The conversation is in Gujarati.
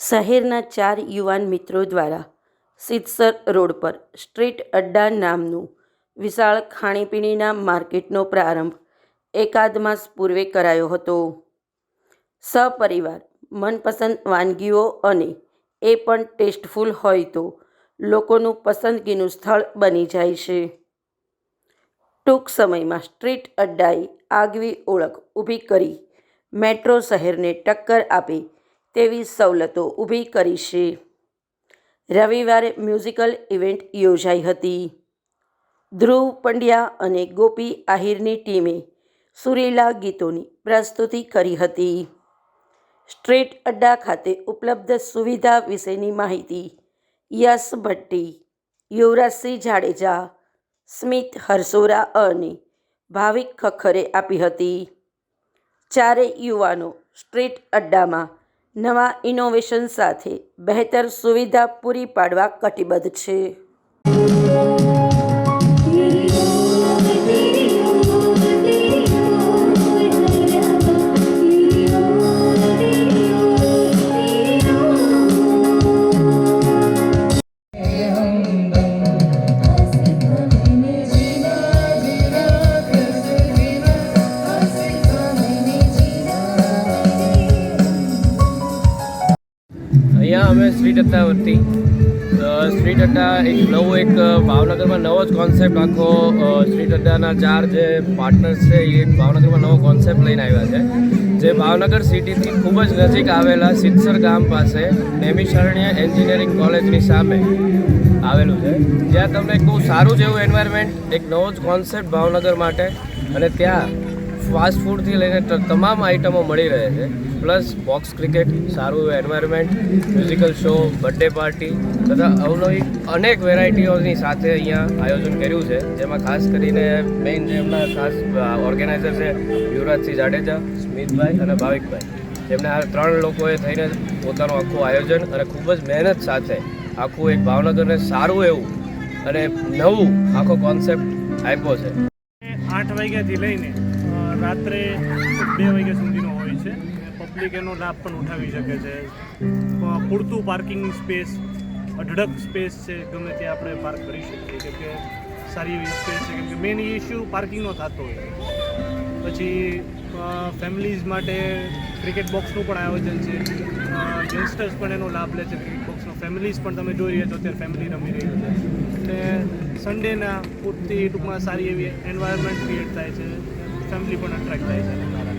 શહેરના ચાર યુવાન મિત્રો દ્વારા સિદ્ધસર રોડ પર સ્ટ્રીટ અડ્ડા નામનું વિશાળ ખાણીપીણીના માર્કેટનો પ્રારંભ એકાદ માસ પૂર્વે કરાયો હતો. સપરિવાર, મનપસંદ વાનગીઓ અને એ પણ ટેસ્ટફુલ હોય તો લોકોનું પસંદગીનું સ્થળ બની જાય છે. ટૂંક સમયમાં સ્ટ્રીટ અડ્ડાએ આગવી ઓળખ ઊભી કરી મેટ્રો શહેરને ટક્કર આપે તેવી સવલતો ઊભી કરી છે. રવિવારે મ્યુઝિકલ ઇવેન્ટ યોજાઈ હતી. ધ્રુવ પંડ્યા અને ગોપી આહિરની ટીમે સુરીલા ગીતોની પ્રસ્તુતિ કરી હતી. સ્ટ્રીટ અડ્ડા ખાતે ઉપલબ્ધ સુવિધા વિશેની માહિતી યશ ભટ્ટી, યુવરાજસિંહ જાડેજા, સ્મિત હરસોરા અને ભાવિક ખખરે આપી હતી. ચારે યુવાનો સ્ટ્રીટ અડ્ડામાં નવા ઇનોવેશન સાથે બહેતર સુવિધા પૂરી પાડવા કટિબદ્ધ છે. અહીંયા અમે સ્ટ્રીટ અડ્ડા વતી સ્ટ્રીટ અડ્ડા એક નવો એક ભાવનગરમાં નવો જ કોન્સેપ્ટ આખો સ્ટ્રીટ અડ્ડાના ચાર જે પાર્ટનર્સ છે, એ ભાવનગરમાં નવો કોન્સેપ્ટ લઈને આવ્યા છે. જે ભાવનગર સિટીથી ખૂબ જ નજીક આવેલા સિત્સર ગામ પાસે નેમિશરણ્ય એન્જિનિયરિંગ કોલેજની સામે આવેલું છે. જ્યાં તમને બહુ સારું જેવું એન્વાયરમેન્ટ એક નવો જ કોન્સેપ્ટ ભાવનગર માટે, અને ત્યાં ફાસ્ટ ફૂડથી લઈને તમામ આઇટમો મળી રહે છે. પ્લસ બોક્સ ક્રિકેટ સારું environment musical show birthday party તથા અવનવી અનેક વેરાયટીઓની સાથે અહીંયા આયોજન કર્યું છે. જેમાં ખાસ કરીને મેઇન એમના ખાસ ઓર્ગેનાઇઝર છે યુવરાજસિંહ જાડેજા, સ્મિતભાઈ અને ભાવિકભાઈ. જેમને આ ત્રણ લોકોએ થઈને પોતાનું આખું આયોજન અને ખૂબ જ મહેનત સાથે આખું એક ભાવનગરને સારું એવું અને નવું આખો કોન્સેપ્ટ આપ્યો છે. આઠ વાગ્યાથી લઈને રાત્રે બે વાગ્યા સુધીનો હોય છે. પબ્લિક એનો લાભ પણ ઉઠાવી શકે છે. પૂરતું પાર્કિંગ સ્પેસ અઢળક સ્પેસ છે, ગમે ત્યાં આપણે પાર્ક કરી શકીએ. કેમ કે સારી એવી સ્પેસ છે. કેમ કે મેઇન ઇશ્યુ પાર્કિંગનો થતો હોય પછી ફેમિલીઝ માટે ક્રિકેટ બોક્સનું પણ આયોજન છે. યંગસ્ટર્સ પણ એનો લાભ લે છે ક્રિકેટ બોક્સનો ફેમિલીઝ પણ તમે જોઈ રહ્યા છો, અત્યારે ફેમિલી રમી રહી છે. એટલે સન્ડેના પૂરતી ટૂંકમાં સારી એવી એન્વાયરમેન્ટ ક્રિએટ થાય છે. ફેમિલી પણ અટ્રેક્ટ થાય છે